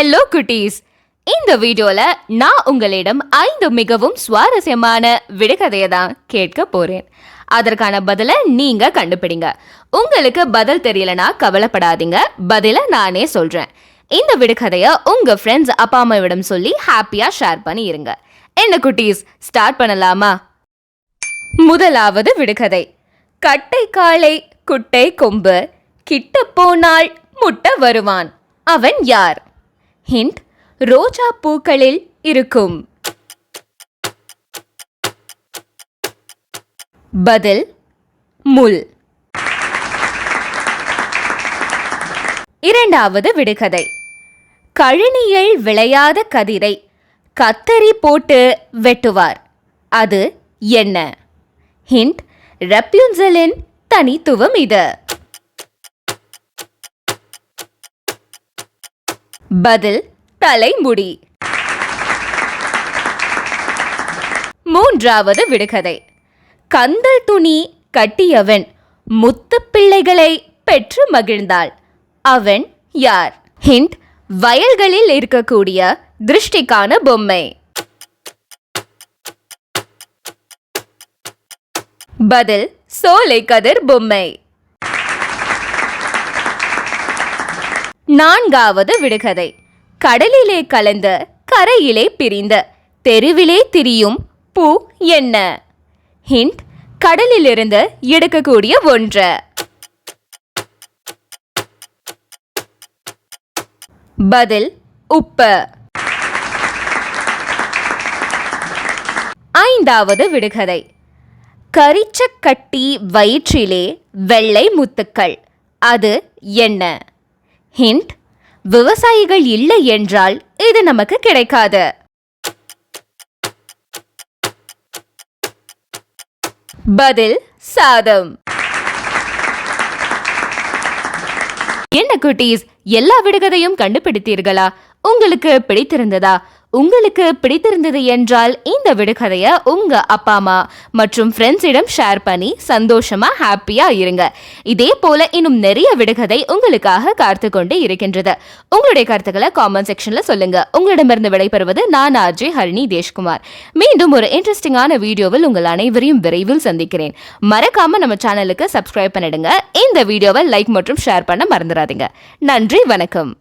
Hello குட்டீஸ் இந்த வீடியோல நான் உங்களிடம் ஐந்து மிகவும் சுவாரஸ்யமான விடுகதையை தான் கேட்க போறேன். அதற்கான பதிலை நீங்க கண்டுபிடிங்க. உங்களுக்கு பதில் தெரியலனா கவலைப்படாதீங்க. பதிலை நானே சொல்றேன். இந்த விடுகதையை உங்க ஃப்ரெண்ட்ஸ் அப்பா அம்மாவிடம் சொல்லி ஹாப்பியா ஷேர் பண்ணி இருங்க. என்ன குட்டீஸ் ஸ்டார்ட் பண்ணலாமா? முதலாவது விடுகதை. கட்டை காளை குட்டை கொம்பு கிட்ட போனால் முட்ட வருவான். அவன் யார்? ஹிண்ட் ரோஜா பூக்களில் இருக்கும். பதில் முல் இரண்டாவது விடுகதை. கழனியில் விளையாத கதிரை கத்தரி போட்டு வெட்டுவார். அது என்ன? ஹிண்ட் ரப்யூன்சலின் தனித்துவம் இது. பதில் தலைமுடி. மூன்றாவது விடுகதை. கந்தல் துணி கட்டியவன் முத்து பிள்ளைகளை பெற்று மகிழ்ந்தாள். அவன் யார்? ஹிண்ட் வயல்களில் இருக்கக்கூடிய திருஷ்டிக்கான பொம்மை. பதில் சோலை கதிர் பொம்மை. நான்காவது விடுகதை. கடலிலே கலந்த கரையிலே பிரிந்த தெருவிலே திரியும் பூ என்ன? ஹிண்ட் கடலிலிருந்து எடுக்கக்கூடிய ஒன்று. பதில் உப்பு. ஐந்தாவது விடுகதை. கரிச்சக்கட்டி வயிற்றிலே வெள்ளை முத்துக்கள். அது என்ன? ஹிண்ட் விவசாயிகள் இல்லை என்றால் இது நமக்கு கிடைக்காது. பதில் சாதம். என்ன குட்டீஸ் எல்லா விடுகதையும் கண்டுபிடித்தீர்களா? உங்களுக்கு பிடித்திருந்ததா? உங்களுக்கு பிடித்திருந்தது என்றால் இந்த விடுகதையை உங்க அப்பா அம்மா மற்றும் ஃப்ரெண்ட்ஸிடம் ஷேர் பண்ணி சந்தோஷமா ஹாப்பியா இருங்க. இதே போல இன்னும் நிறைய விடுகதை உங்களுக்காக காத்து கொண்டு இருக்கின்றது. உங்களுடைய கருத்துக்களை காமெண்ட் செக்ஷன்ல சொல்லுங்க. உங்களிடமிருந்து விடைபெறுவது நான் ஆர்ஜே ஹரிணி தேஷ்குமார். மீண்டும் ஒரு இன்ட்ரெஸ்டிங்கான வீடியோவில் உங்கள் அனைவரையும் விரைவில் சந்திக்கிறேன். மறக்காம நம்ம சேனலுக்கு சப்ஸ்கிரைப் பண்ணிடுங்க. இந்த வீடியோவை லைக் மற்றும் ஷேர் பண்ண மறந்துடாதீங்க. நன்றி வணக்கம்.